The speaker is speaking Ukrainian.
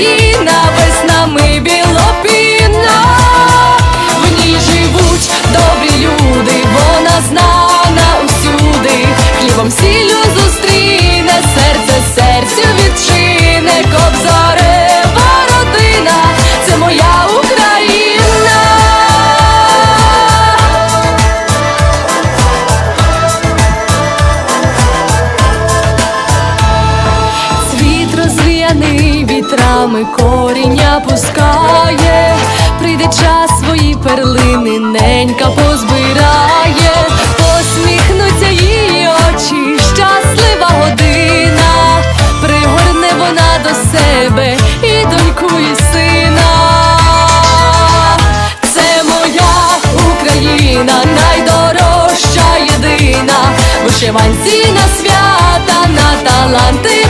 Україна, вітрами коріння пускає, прийде час свої перлини, ненька позбирає, посміхнуться її очі, щаслива година, пригорне вона до себе і доньку, і сина. Це моя Україна, найдорожча єдина, вишиванці на свята, на таланти